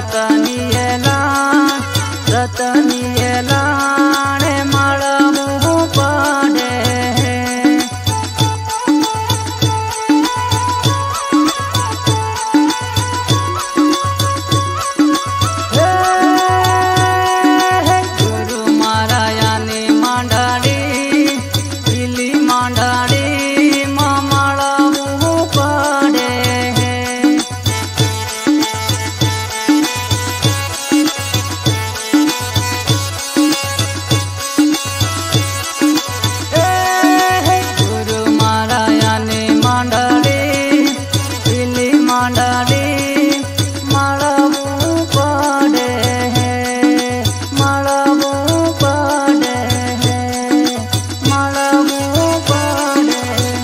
રતની એલા રતની એલા